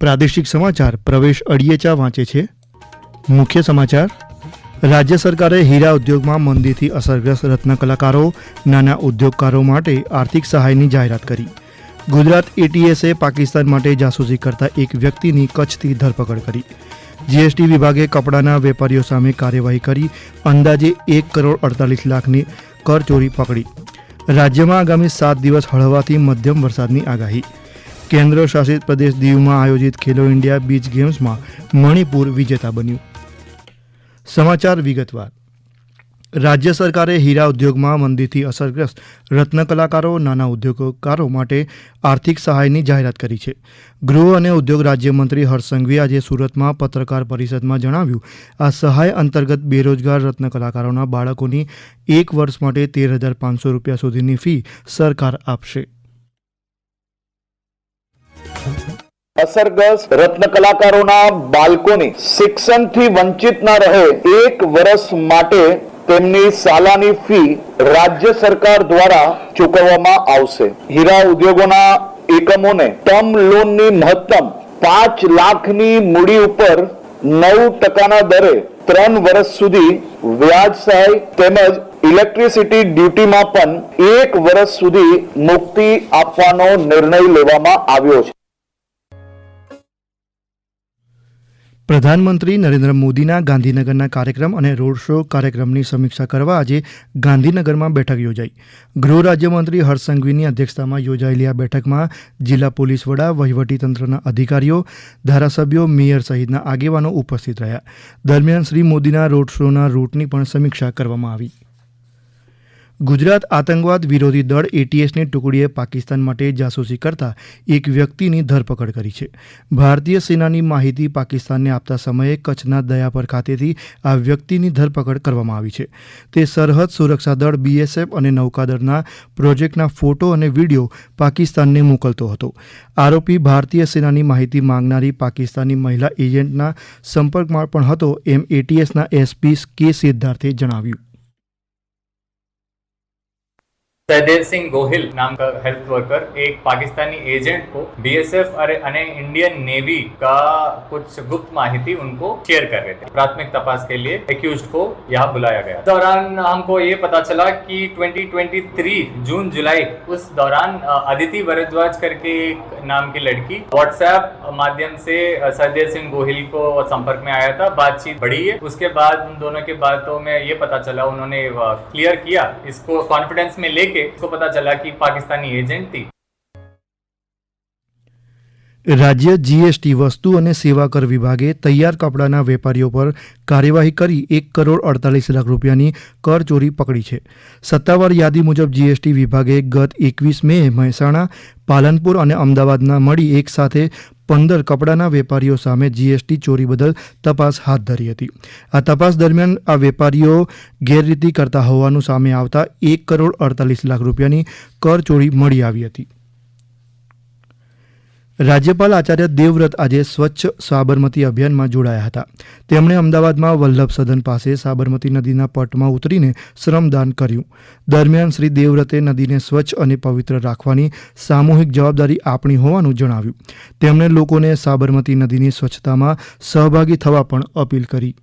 પ્રાદેશિક સમાચાર પ્રવેશ અડિયેચા વાંચે છે. મુખ્ય સમાચાર, રાજ્ય સરકારે હીરા ઉદ્યોગમાં મંદીથી અસરગ્રસ્ત રત્ન કલાકારો, નાના ઉદ્યોગકારો માટે આર્થિક સહાયની જાહેરાત કરી. ગુજરાત એટીએસે પાકિસ્તાન માટે જાસૂસી કરતા એક વ્યક્તિની કચ્છથી ધરપકડ કરી. જીએસટી વિભાગે કપડાના વેપારીઓ સામે કાર્યવાહી કરી, અંદાજે એક કરોડ અડતાલીસ લાખની કરચોરી પકડી. રાજ્યમાં આગામી સાત દિવસ હળવાથી મધ્યમ વરસાદની આગાહી. કેન્દ્ર શાસિત પ્રદેશ દીવમાં આયોજિત ખેલો ઇન્ડિયા બીચ ગેમ્સમાં મણિપુર વિજેતા બન્યું. સમાચાર વિગતવાર. રાજ્ય સરકારે હીરા ઉદ્યોગમાં મંદીથી અસરગ્રસ્ત રત્ન કલાકારો, નાના ઉદ્યોગકારો માટે આર્થિક સહાયની જાહેરાત કરી છે. ગૃહ અને ઉદ્યોગ રાજ્યમંત્રી હર્ષ સંઘવીએ આજે સુરતમાં પત્રકાર પરિષદમાં જણાવ્યું, આ સહાય અંતર્ગત બેરોજગાર રત્ન કલાકારોના બાળકોની એક વર્ષ માટે તેર હજાર પાંચસો રૂપિયા સુધીની ફી સરકાર આપશે. અસરગ્રસ્ત રત્ન કલાકારોના બાળકોની શિક્ષણથી વંચિત ના રહે એક વર્ષ માટે તેમની સાલાની ફી રાજ્ય સરકાર દ્વારા ચૂકવવામાં આવશે. હીરા ઉદ્યોગોના એકમોને ટર્મ લોનની મહત્તમ પાંચ લાખની મૂડી ઉપર નવ ટકાના દરે ત્રણ વર્ષ સુધી વ્યાજ સહાય તેમજ ઇલેક્ટ્રિસિટી ડ્યુટીમાં પણ એક વર્ષ સુધી મુક્તિ આપવાનો નિર્ણય લેવામાં આવ્યો છે. પ્રધાનમંત્રી નરેન્દ્ર મોદીના ગાંધીનગરના કાર્યક્રમ અને રોડ શો કાર્યક્રમની સમીક્ષા કરવા આજે ગાંધીનગરમાં બેઠક યોજાઈ. ગૃહ રાજ્યમંત્રી હર્ષ સંઘવીની અધ્યક્ષતામાં યોજાયેલી આ બેઠકમાં જિલ્લા પોલીસ વડા, વહીવટીતંત્રના અધિકારીઓ, ધારાસભ્યો, મેયર સહિતના આગેવાનો ઉપસ્થિત રહ્યા. દરમિયાન શ્રી મોદીના રોડ શોના રૂટની પણ સમીક્ષા કરવામાં આવી. ગુજરાત આતંકવાદ વિરોધી દળ એટીએસની ટુકડીએ પાકિસ્તાન માટે જાસૂસી કરતા એક વ્યક્તિની ધરપકડ કરી છે. ભારતીય સેનાની માહિતી પાકિસ્તાનને આપતા સમયે કચ્છના દયાપર ખાતેથી આ વ્યક્તિની ધરપકડ કરવામાં આવી છે. તે સરહદ સુરક્ષા દળ બીએસએફ અને નૌકાદળના પ્રોજેક્ટના ફોટો અને વીડિયો પાકિસ્તાનને મોકલતો હતો. આરોપી ભારતીય સેનાની માહિતી માંગનારી પાકિસ્તાની મહિલા એજન્ટના સંપર્કમાં પણ હતો, એમ એટીએસના એસપી કે સિદ્ધાર્થે જણાવ્યું. सहदेव सिंह गोहिल नाम का हेल्थ वर्कर एक पाकिस्तानी एजेंट को बीएसएफ अन्य इंडियन नेवी का कुछ गुप्त माहिती उनको शेयर कर रहे थे। प्राथमिक तपास के लिए एक्यूज को यहाँ बुलाया गया। दौरान हमको ये पता चला कि 2023 जून, जुलाई उस दौरान अदिति भरद्वाज करके एक नाम की लड़की व्हाट्सएप माध्यम से सहदेव सिंह गोहिल को संपर्क में आया था। बातचीत बढ़ी है। उसके बाद उन दोनों के बातों में ये पता चला, उन्होंने क्लियर किया। इसको कॉन्फिडेंस में लेके इसको पता चला कि पाकिस्तानी एजेंट थी રાજ્ય જીએસટી વસ્તુ અને સેવા કર વિભાગે તૈયાર કપડાના વેપારીઓ પર કાર્યવાહી કરી એક કરોડ અડતાલીસ લાખ રૂપિયાની કરચોરી પકડી છે સત્તાવાર યાદી મુજબ જીએસટી વિભાગે ગત એકવીસ મે મહેસાણા પાલનપુર અને અમદાવાદના મળી એક સાથે પંદર કપડાના વેપારીઓ સામે જીએસટી ચોરી બદલ તપાસ હાથ ધરી હતી. આ તપાસ દરમિયાન આ વેપારીઓ ગેરરીતિ કરતા હોવાનું સામે આવતા એક કરોડ અડતાલીસ લાખ રૂપિયાની કરચોરી મળી આવી હતી. રાજ્યપાલ આચાર્ય દેવવ્રત આજે સ્વચ્છ સાબરમતી અભિયાનમાં જોડાયા હતા તેમણે અમદાવાદમાં વલ્લભ સદન પાસે સાબરમતી નદીના પટમાં ઉતરીને શ્રમદાન કર્યું દરમિયાન શ્રી દેવવ્રતે નદીને સ્વચ્છ અને પવિત્ર રાખવાની સામૂહિક જવાબદારી આપણી હોવાનું જણાવ્યું તેમણે લોકોને સાબરમતી નદીની સ્વચ્છતામાં સહભાગી થવા પણ અપીલ કરી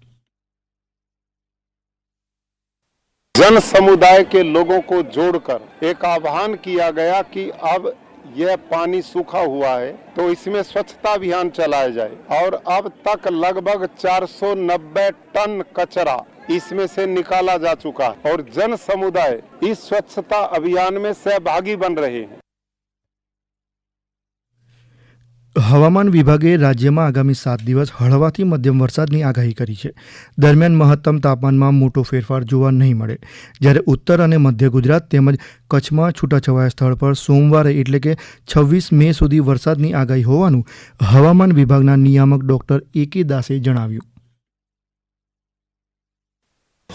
जन समुदाय के लोगों को जोड़कर एक आह्वान किया गया कि अब यह पानी सूखा हुआ है तो इसमें स्वच्छता अभियान चलाया जाए। और अब तक लगभग 490 टन कचरा इसमें से निकाला जा चुका है। और जन समुदाय इस स्वच्छता अभियान में सहभागी बन रहे हैं। હવામાન વિભાગે રાજ્યમાં આગામી સાત દિવસ હળવાથી મધ્યમ વરસાદની આગાહી કરી છે. દરમિયાન મહત્તમ તાપમાનમાં મોટો ફેરફાર જોવા નહીં મળે. જ્યારે ઉત્તર અને મધ્ય ગુજરાત તેમજ કચ્છમાં છૂટાછવાયા સ્થળ પર સોમવારે એટલે કે છવ્વીસ મે સુધી વરસાદની આગાહી હોવાનું હવામાન વિભાગના નિયામક ડોક્ટર એ કે દાસે જણાવ્યું.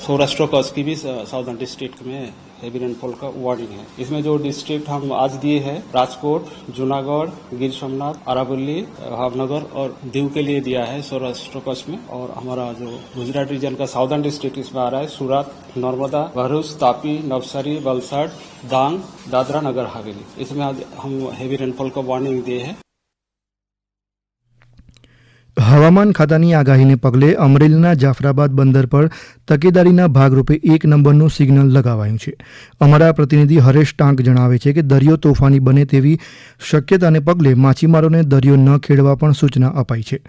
सौराष्ट्र कच्छ की भी साउदर्न डिस्ट्रिक्ट में हेवी रेनफॉल का वार्निंग है। इसमें जो डिस्ट्रिक्ट हम आज दिए हैं, राजकोट, जूनागढ़, गिर सोमनाथ, अरावली, भावनगर और दीव के लिए दिया है सौराष्ट्र कच्छ में। और हमारा जो गुजरात रीजन का साउदर्न डिस्ट्रिक्ट इसमें आ रहा है, सूरत, नर्मदा, भरूच, तापी, नवसारी, वलसाड, दांग, दादरा नगर, हवेली। इसमें आज हम हेवी रेनफॉल का वार्निंग दिए हैं। હવામાન ખાતાની આગાહીને પગલે અમરેલીના જાફરાબાદ બંદર પર તકેદારીના ભાગરૂપે એક નંબરનું સિગ્નલ લગાવાયું છે. અમારા પ્રતિનિધિ હરેશ ટાંક જણાવે છે કે દરિયો તોફાની બને તેવી શક્યતાને પગલે માછીમારોને દરિયો ન ખેડવા પણ સૂચના અપાઈ છે.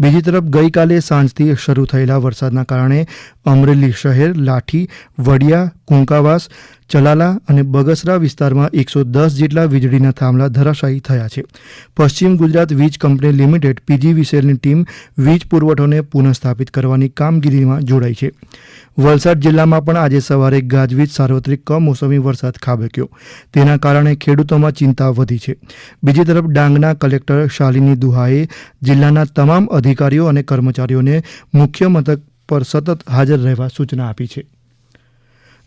બીજી તરફ ગઈકાલે સાંજથી શરૂ થયેલા વરસાદના કારણે અમરેલી શહેર લાઠી, વડિયા, કુંકાવાસ ચલાલા અને બગસરા વિસ્તારમાં એકસો દસ જેટલા વીજળીના થાંભલા ધરાશાયી થયા છે. પશ્ચિમ ગુજરાત વીજ કંપની લિમિટેડ પીજીવીસીએલની ટીમ વીજ પુરવઠોને પુનઃસ્થાપિત કરવાની કામગીરીમાં જોડાઈ છે. વલસાડ જિલ્લામાં પણ આજે સવારે ગાજવીજ સાર્વત્રિક કમોસમી વરસાદ ખાબક્યો. તેના કારણે ખેડૂતોમાં ચિંતા વધી છે. બીજી તરફ ડાંગના કલેક્ટર શાલિની દુહાએ જિલ્લાના તમામ અધિકારીઓ અને કર્મચારીઓને મુખ્ય મથક પર સતત હાજર રહેવા સૂચના આપી છે.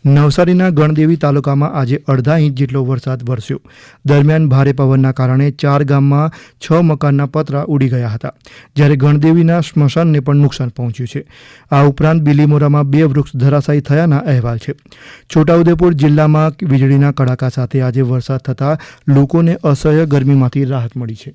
નવસારીના ગણદેવી તાલુકામાં આજે અડધા ઇંચ જેટલો વરસાદ વરસ્યો. દરમિયાન ભારે પવનના કારણે ચાર ગામમાં છ મકાનના પતરા ઉડી ગયા હતા, જ્યારે ગણદેવીના સ્મશાનને પણ નુકસાન પહોંચ્યું છે. આ ઉપરાંત બિલીમોરામાં બે વૃક્ષ ધરાશાયી થયાના અહેવાલ છે. છોટાઉદેપુર જિલ્લામાં વીજળીના કડાકા સાથે આજે વરસાદ થતાં લોકોને અસહ્ય ગરમીમાંથી રાહત મળી છે.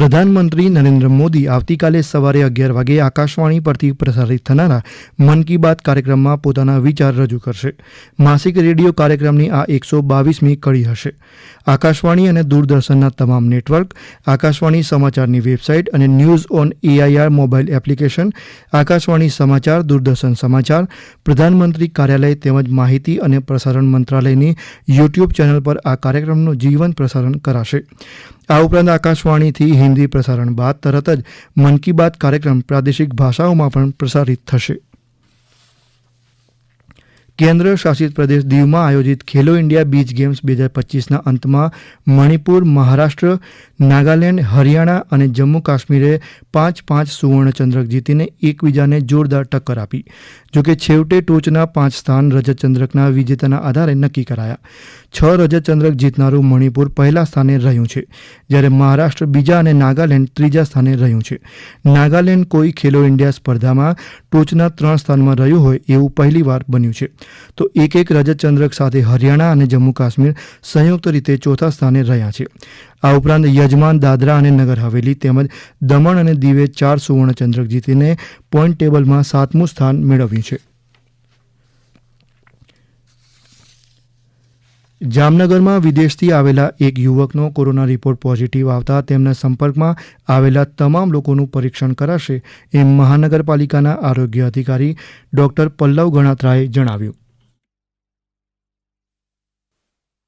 પ્રધાનમંત્રી નરેન્દ્ર મોદી આવતીકાલે સવારે અગિયાર વાગે આકાશવાણી પરથી પ્રસારિત થનારા મન કી બાત કાર્યક્રમમાં પોતાના વિચાર રજૂ કરશે. માસિક રેડિયો કાર્યક્રમની આ એકસો બાવીસમી કડી હશે. આકાશવાણી અને દૂરદર્શનના તમામ નેટવર્ક, આકાશવાણી સમાચારની વેબસાઇટ અને news on AIR mobile application, Akashvani સમાચાર, દૂરદર્શન સમાચાર, પ્રધાનમંત્રી કાર્યાલય તેમજ માહિતી અને પ્રસારણ મંત્રાલયની યુટ્યુબ ચેનલ પર આ કાર્યક્રમનું જીવન પ્રસારણ કરાશે. આ ઉપરાંત આકાશવાણીથી હિન્દી પ્રસારણ બાદ તરત જ મન કી બાત કાર્યક્રમ પ્રાદેશિક ભાષાઓમાં પણ પ્રસારિત થશે. કેન્દ્ર શાસિત પ્રદેશ દીવમાં આયોજિત ખેલો ઇન્ડિયા બીચ ગેમ્સ બે હજાર પચીસના અંતમાં મણિપુર, મહારાષ્ટ્ર, નાગાલેન્ડ, હરિયાણા અને જમ્મુ કાશ્મીરે પાંચ પાંચ સુવર્ણચંદ્રક જીતીને એકબીજાને જોરદાર ટક્કર આપી. જોકે છેવટે ટોચના પાંચ સ્થાન રજતચંદ્રકના વિજેતાના આધારે નક્કી કરાયા. છ રજતચંદ્રક જીતનારું મણિપુર પહેલા સ્થાને રહ્યું છે, જ્યારે મહારાષ્ટ્ર બીજા અને નાગાલેન્ડ ત્રીજા સ્થાને રહ્યું છે. નાગાલેન્ડ કોઈ ખેલો ઇન્ડિયા સ્પર્ધામાં ટોચના ત્રણ સ્થાનમાં રહ્યું હોય એવું પહેલીવાર બન્યું છે. તો એક એક રજતચંદ્રક સાથે હરિયાણા અને જમ્મુ કાશ્મીર સંયુક્ત રીતે ચોથા સ્થાને રહ્યા છે. આ ઉપરાંત યજમાન દાદરા અને નગર હવેલી તેમજ દમણ અને દીવે ચાર સુવર્ણચંદ્રક જીતીને પોઈન્ટ ટેબલમાં સાતમું સ્થાન મેળવ્યું છે. જામનગરમાં વિદેશથી આવેલા એક યુવકનો કોરોના રિપોર્ટ પોઝિટિવ આવતા તેમના સંપર્કમાં આવેલા તમામ લોકોનું પરીક્ષણ કરાશે એમ મહાનગરપાલિકાના આરોગ્ય અધિકારી ડોક્ટર પલ્લવ ગણાત્રાએ જણાવ્યું.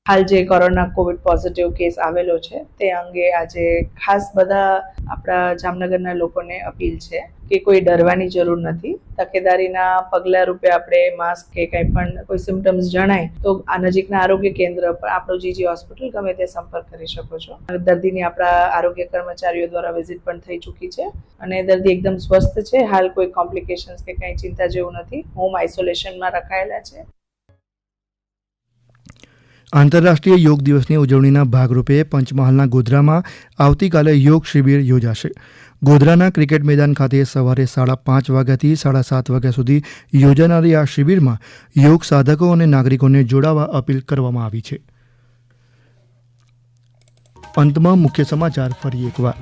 હાલ જે કોરોના કોવિડ પોઝિટિવ કેસ આવેલો છે, તે અંગે આજે ખાસ બધા આપણા જામનગરના લોકોને અપીલ છે કે કોઈ ડરવાની જરૂર નથી. તકેદારીના પગલા રૂપે આપણે માસ્ક કે કંઈ પણ કોઈ સિમ્ટમ્સ જણાય, તો આ નજીકના આરોગ્ય કેન્દ્ર પર આપણું જીજી હોસ્પિટલ, ગમે તે સંપર્ક કરી શકો છો. દર્દીની આપણા આરોગ્ય કર્મચારીઓ દ્વારા વિઝિટ પણ થઈ ચૂકી છે અને દર્દી એકદમ સ્વસ્થ છે. હાલ કોઈ કોમ્પ્લિકેશન્સ કે કંઈ ચિંતા જેવું નથી. હોમ આઇસોલેશનમાં રખાયેલા છે. આંતરરાષ્ટ્રીય યોગ દિવસની ઉજવણીના ભાગરૂપે પંચમહાલના ગોધરામાં આવતીકાલે યોગ શિબિર યોજાશે. ગોધરાના ક્રિકેટ મેદાન ખાતે સવારે સાડા પાંચ વાગ્યાથી સાડા સાત વાગ્યા સુધી યોજાનારી આ શિબિરમાં યોગ સાધકો અને નાગરિકોને જોડાવા અપીલ કરવામાં આવી છે. અંતમાં મુખ્ય સમાચાર ફરી એકવાર.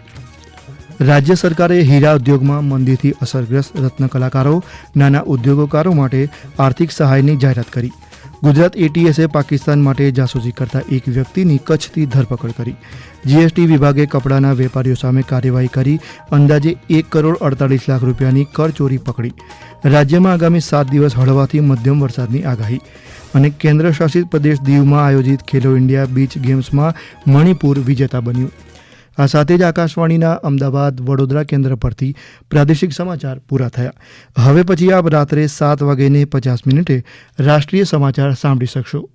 રાજ્ય સરકારે હીરા ઉદ્યોગમાં મંદીથી અસરગ્રસ્ત રત્ન કલાકારો, નાના ઉદ્યોગકારો માટે આર્થિક સહાયની જાહેરાત કરી. ગુજરાત એટીએસે પાકિસ્તાન માટે જાસૂસી કરતા એક વ્યક્તિની કચ્છથી ધરપકડ કરી. જીએસટી વિભાગે કપડાના વેપારીઓ સામે કાર્યવાહી કરી. અંદાજે એક કરોડ અડતાલીસ લાખ રૂપિયાની કરચોરી પકડી. રાજ્યમાં આગામી સાત દિવસ હળવાથી મધ્યમ વરસાદની આગાહી. અને કેન્દ્ર શાસિત પ્રદેશ દીવમાં આયોજિત ખેલો ઇન્ડિયા બીચ ગેમ્સમાં મણિપુર વિજેતા બન્યું. આ સાથે જ આકાશવાણીના અમદાવાદ વડોદરા કેન્દ્ર પરથી પ્રાદેશિક સમાચાર પૂરા થયા. હવે પછી આપ રાત્રે સાત વાગ્યે પચાસ મિનિટે રાષ્ટ્રીય સમાચાર સાંભળી શકશો.